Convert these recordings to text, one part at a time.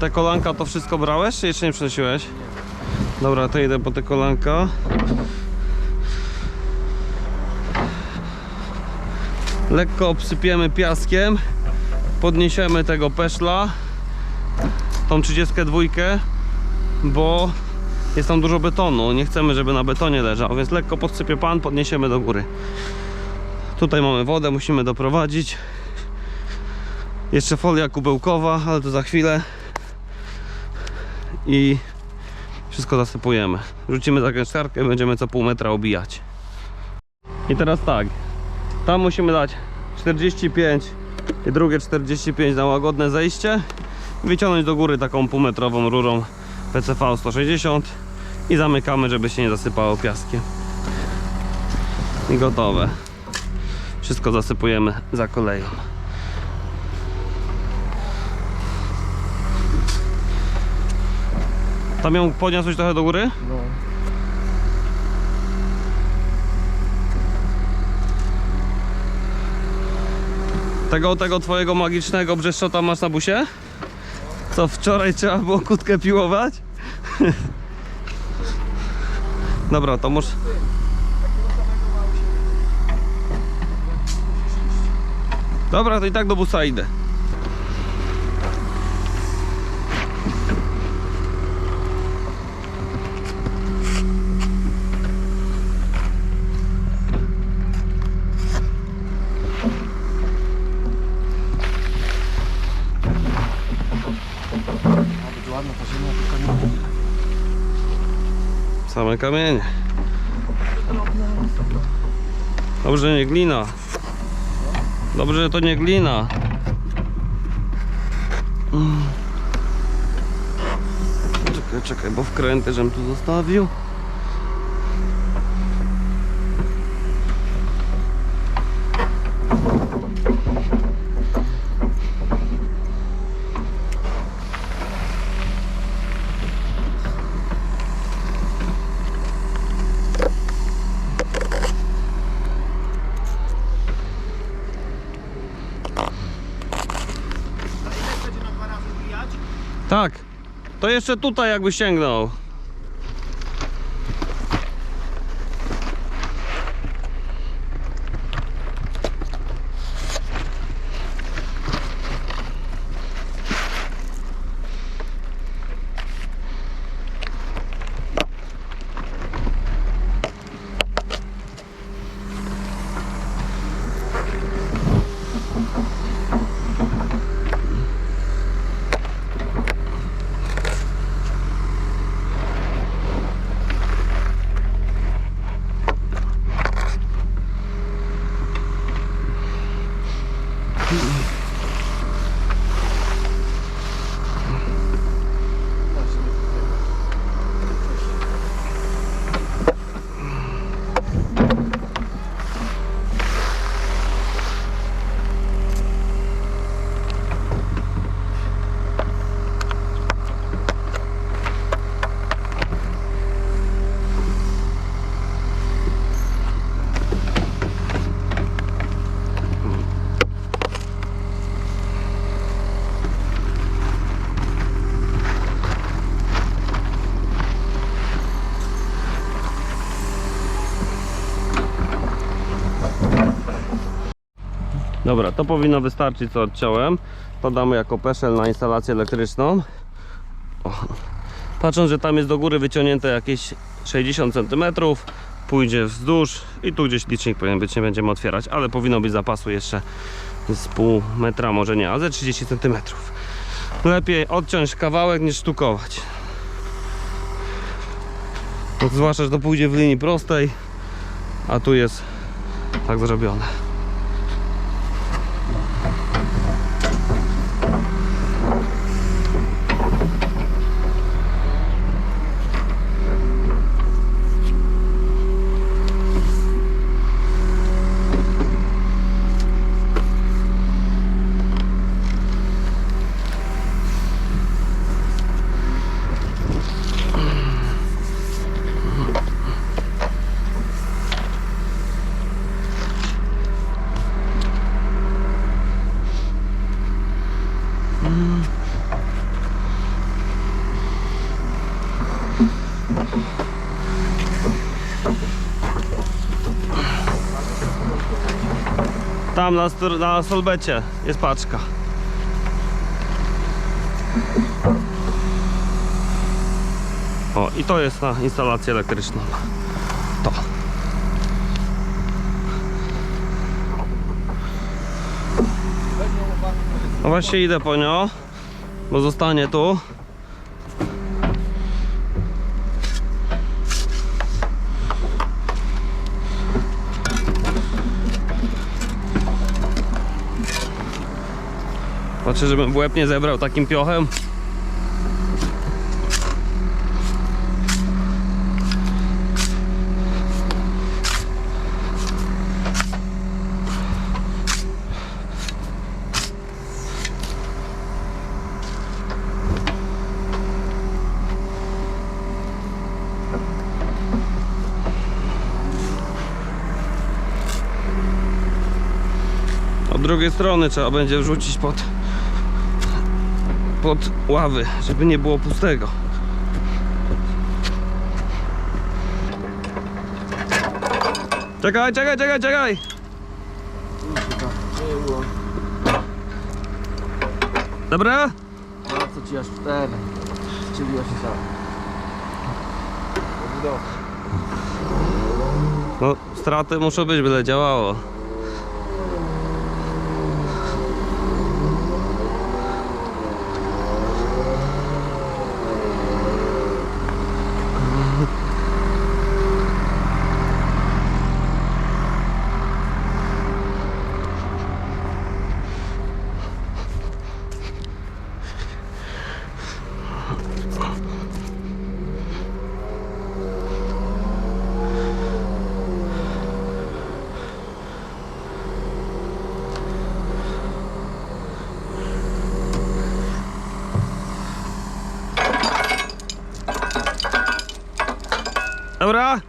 Te kolanka to wszystko brałeś, czy jeszcze nie przynosiłeś? Dobra, to idę po te kolanka. Lekko obsypiemy piaskiem. Podniesiemy tego peszla. Tą 32, bo jest tam dużo betonu. Nie chcemy, żeby na betonie leżał, więc lekko podsypie pan, podniesiemy do góry. Tutaj mamy wodę, musimy doprowadzić. Jeszcze folia kubełkowa, ale to za chwilę. I wszystko zasypujemy. Rzucimy zakręczkarkę będziemy co pół metra obijać. I teraz tak. Tam musimy dać 45 i drugie 45 na łagodne zejście. Wyciągnąć do góry taką półmetrową rurą PCV 160 i zamykamy, żeby się nie zasypało piaskiem. I gotowe. Wszystko zasypujemy za koleją. Tam ją podniosłeś trochę do góry? No. Tego, tego twojego magicznego brzeszczota masz na busie? Co wczoraj trzeba było kutkę piłować? Dobra, to może... Dobra, to i tak do busa idę. Same kamienie. Dobrze, nie glina. Dobrze, to nie glina. Mm. Czekaj, czekaj, bo wkręty żem tu zostawił. będzie na dwa razy wbijać? Tak. To jeszcze tutaj jakby sięgnął. Dobra, to powinno wystarczyć co odciąłem. To damy jako peszel na instalację elektryczną. O. Patrząc, że tam jest do góry wyciągnięte jakieś 60 cm, pójdzie wzdłuż i tu gdzieś licznik powinien być, nie będziemy otwierać, ale powinno być zapasu jeszcze z pół metra, może nie, ale ze 30 cm. Lepiej odciąć kawałek niż sztukować. Zwłaszcza, że to pójdzie w linii prostej, a tu jest tak zrobione. Tam na, na solbecie jest paczka. O, i to jest na instalację elektryczną. To. No właśnie idę po nią, bo zostanie tu. Patrzę, żebym w łeb nie zebrał takim piochem. Od drugiej strony trzeba będzie wrzucić pod pod ławy, żeby nie było pustego. Czekaj, czekaj, czekaj, czekaj! Dobra? No co ci aż cztery. Czyli aż tak. No, straty muszą być, byle działało. Dobra?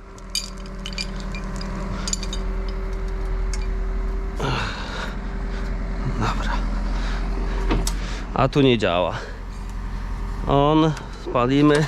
Dobra. A tu nie działa. On, spalimy.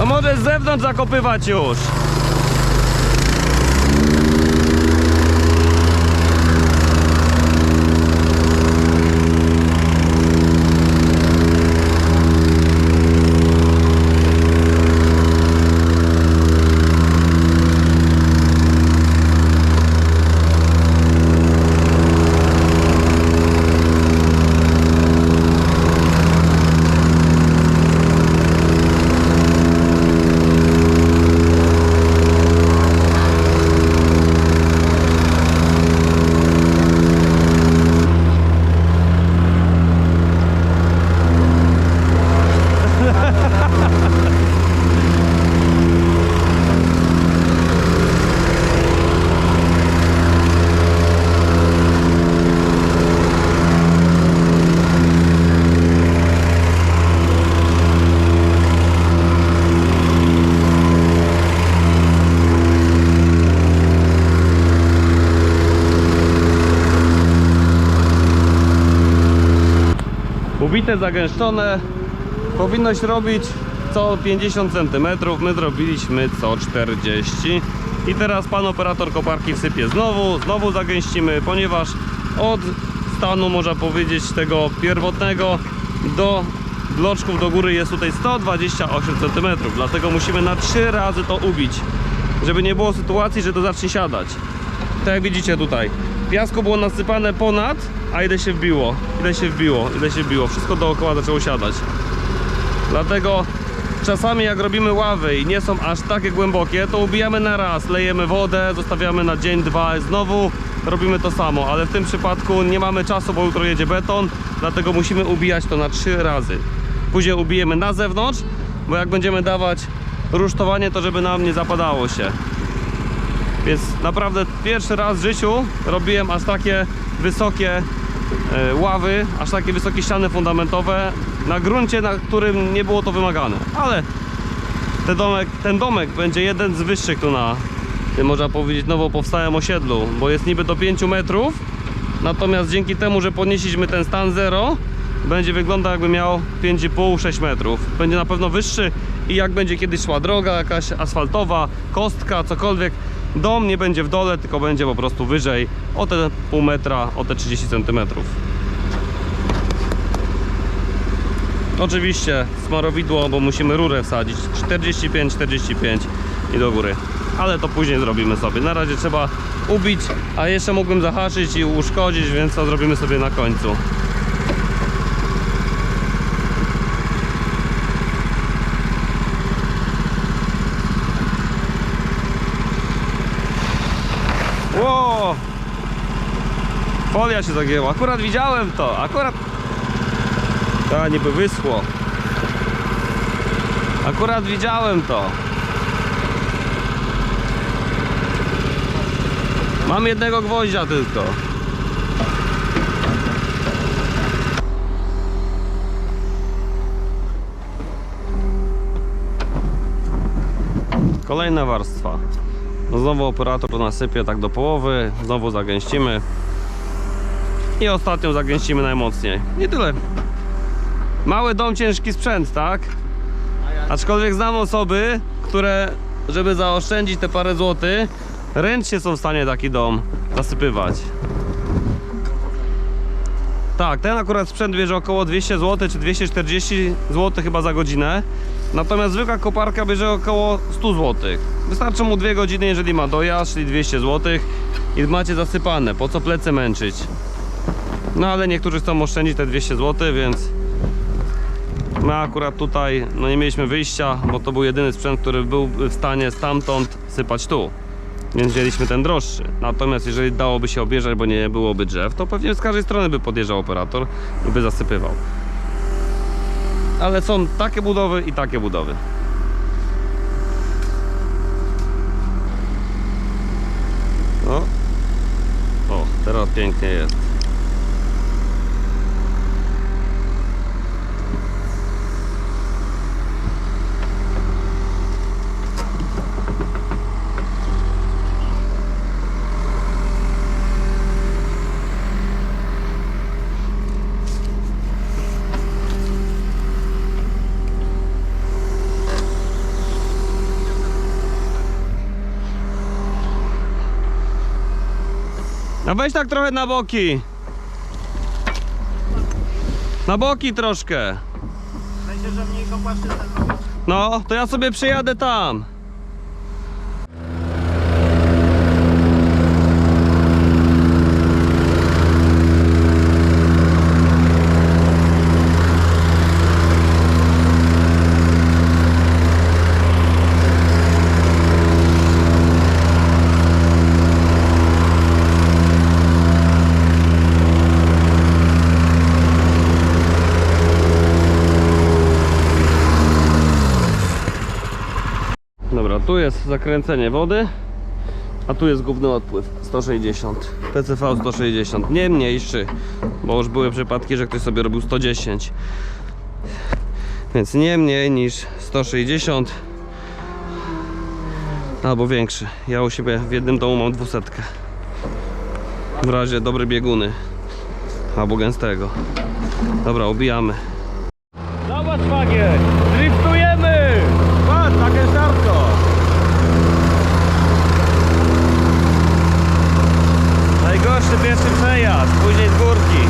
To może z zewnątrz zakopywać już. Ubite, zagęszczone. Powinno się robić co 50 cm. My zrobiliśmy co 40. I teraz pan operator koparki wsypie znowu, znowu zagęścimy, ponieważ od stanu, można powiedzieć, tego pierwotnego do bloczków do góry jest tutaj 128 cm. Dlatego musimy na 3 razy to ubić, żeby nie było sytuacji, że to zacznie siadać. Tak jak widzicie tutaj. Piasku było nasypane ponad, a ile się wbiło, ile się wbiło, ile się wbiło. Wszystko dookoła zaczęło siadać. Dlatego czasami jak robimy ławy i nie są aż takie głębokie, to ubijamy na raz, lejemy wodę, zostawiamy na dzień, dwa, znowu robimy to samo, ale w tym przypadku nie mamy czasu, bo jutro jedzie beton, dlatego musimy ubijać to na trzy razy. Później ubijemy na zewnątrz, bo jak będziemy dawać rusztowanie, to żeby nam nie zapadało się. Więc naprawdę pierwszy raz w życiu robiłem aż takie wysokie e, ławy, aż takie wysokie ściany fundamentowe na gruncie, na którym nie było to wymagane. Ale ten domek, ten domek będzie jeden z wyższych tu na można powiedzieć, nowo powstałym osiedlu, bo jest niby do 5 metrów, natomiast dzięki temu, że podnieśliśmy ten stan zero, będzie wyglądał jakby miał 5,5-6 metrów. Będzie na pewno wyższy i jak będzie kiedyś szła droga jakaś asfaltowa, kostka, cokolwiek, dom nie będzie w dole, tylko będzie po prostu wyżej o te pół metra, o te 30 centymetrów. Oczywiście smarowidło, bo musimy rurę wsadzić 45-45 i do góry. Ale to później zrobimy sobie. Na razie trzeba ubić, a jeszcze mógłbym zahaczyć i uszkodzić, więc to zrobimy sobie na końcu. Folia się zagięła. Akurat widziałem to. Akurat a niby wyschło. Akurat widziałem to. Mam jednego gwoździa tylko. Kolejna warstwa. No znowu operator to nasypie tak do połowy, znowu zagęścimy. I ostatnią zagęścimy najmocniej. I tyle. Mały dom, ciężki sprzęt, tak? Aczkolwiek znam osoby, które, żeby zaoszczędzić te parę złotych, ręcznie są w stanie taki dom zasypywać. Tak, ten akurat sprzęt bierze około 200 zł czy 240 zł chyba za godzinę. Natomiast zwykła koparka bierze około 100 zł. Wystarczy mu 2 godziny, jeżeli ma dojazd, czyli 200 zł i macie zasypane. Po co plecy męczyć? No ale niektórzy chcą oszczędzić te 200 zł, więc My akurat tutaj no nie mieliśmy wyjścia, bo to był jedyny sprzęt, który był w stanie stamtąd sypać tu. Więc wzięliśmy ten droższy. Natomiast jeżeli dałoby się objeżdżać, bo nie byłoby drzew, to pewnie z każdej strony by podjeżdżał operator i by zasypywał. Ale są takie budowy i takie budowy. O, o teraz pięknie jest. A weź tak trochę na boki. Na boki troszkę. Myślę, że mniej kopaszczy. No, to ja sobie przyjadę tam. Tu jest zakręcenie wody, a tu jest główny odpływ 160. PCV 160, nie mniejszy, bo już były przypadki, że ktoś sobie robił 110. Więc nie mniej niż 160 albo większy. Ja u siebie w jednym domu mam 200. W razie dobre bieguny albo gęstego. Dobra, ubijamy. Zobacz magię! Driftujemy! Najgorszy pierwszy przejazd, później górki.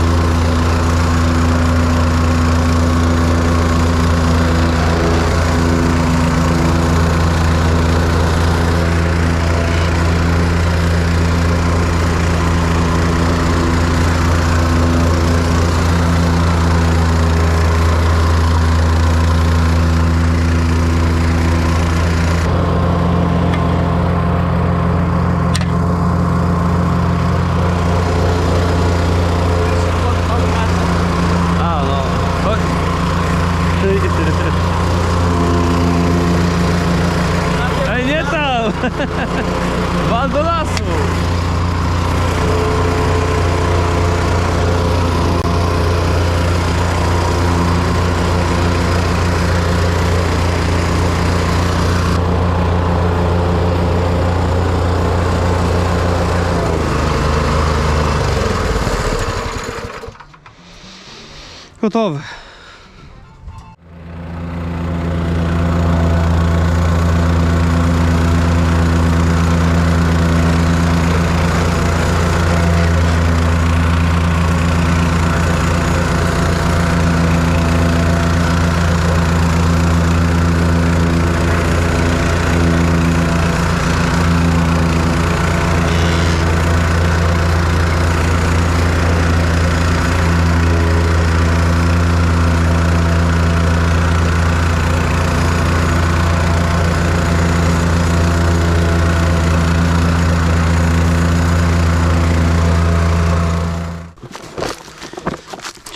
A no, chodź. Ej, nie tam! Wal do lasu! Gotowe.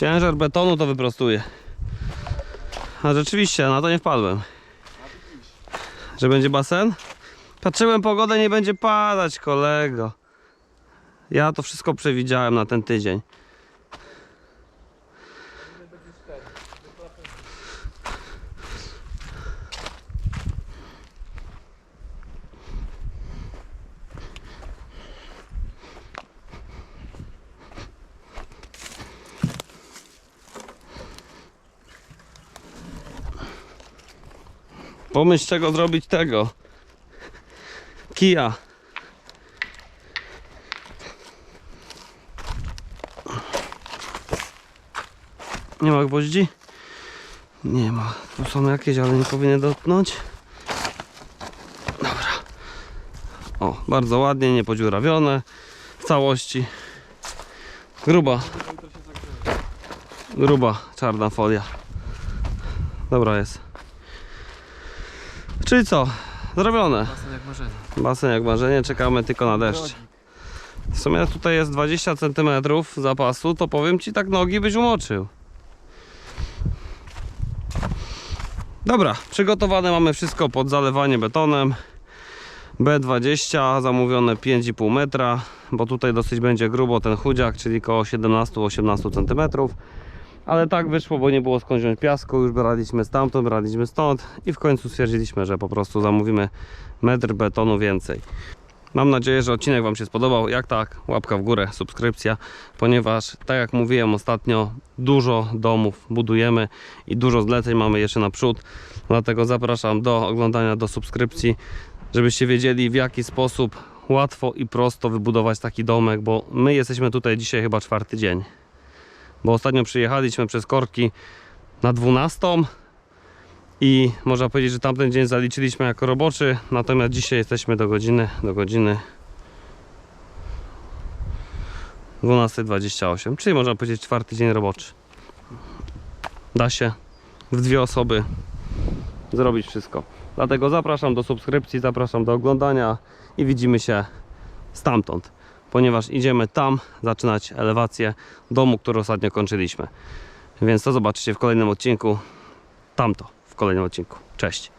Ciężar betonu to wyprostuje. A rzeczywiście, na to nie wpadłem. Że będzie basen? Patrzyłem pogodę, nie będzie padać, kolego. Ja to wszystko przewidziałem na ten tydzień. Pomyśl czego zrobić tego. Kija. Nie ma gwoździ? Nie ma. Tu są jakieś, ale nie powinien dotknąć. Dobra. O, bardzo ładnie, niepodziurawione w całości. Gruba. Gruba czarna folia. Dobra jest. Czyli co? Zrobione. Basen jak marzenie. Basen jak marzenie, czekamy tylko na deszcz. W sumie tutaj jest 20 cm zapasu, to powiem ci tak nogi byś umoczył. Dobra, przygotowane mamy wszystko pod zalewanie betonem. B20 zamówione 5,5 metra, bo tutaj dosyć będzie grubo ten chudziak, czyli około 17-18 cm. Ale tak wyszło, bo nie było skąd wziąć piasku, już braliśmy stamtąd, braliśmy stąd i w końcu stwierdziliśmy, że po prostu zamówimy metr betonu więcej. Mam nadzieję, że odcinek Wam się spodobał. Jak tak, łapka w górę, subskrypcja, ponieważ tak jak mówiłem ostatnio, dużo domów budujemy i dużo zleceń mamy jeszcze naprzód. Dlatego zapraszam do oglądania, do subskrypcji, żebyście wiedzieli w jaki sposób łatwo i prosto wybudować taki domek, bo my jesteśmy tutaj dzisiaj chyba czwarty dzień. Bo ostatnio przyjechaliśmy przez korki na 12 i można powiedzieć, że tamten dzień zaliczyliśmy jako roboczy, natomiast dzisiaj jesteśmy do godziny, do godziny 12.28, czyli można powiedzieć czwarty dzień roboczy. Da się w dwie osoby zrobić wszystko. Dlatego zapraszam do subskrypcji, zapraszam do oglądania i widzimy się stamtąd, ponieważ idziemy tam zaczynać elewację domu, który ostatnio kończyliśmy. Więc to zobaczycie w kolejnym odcinku, tamto w kolejnym odcinku. Cześć!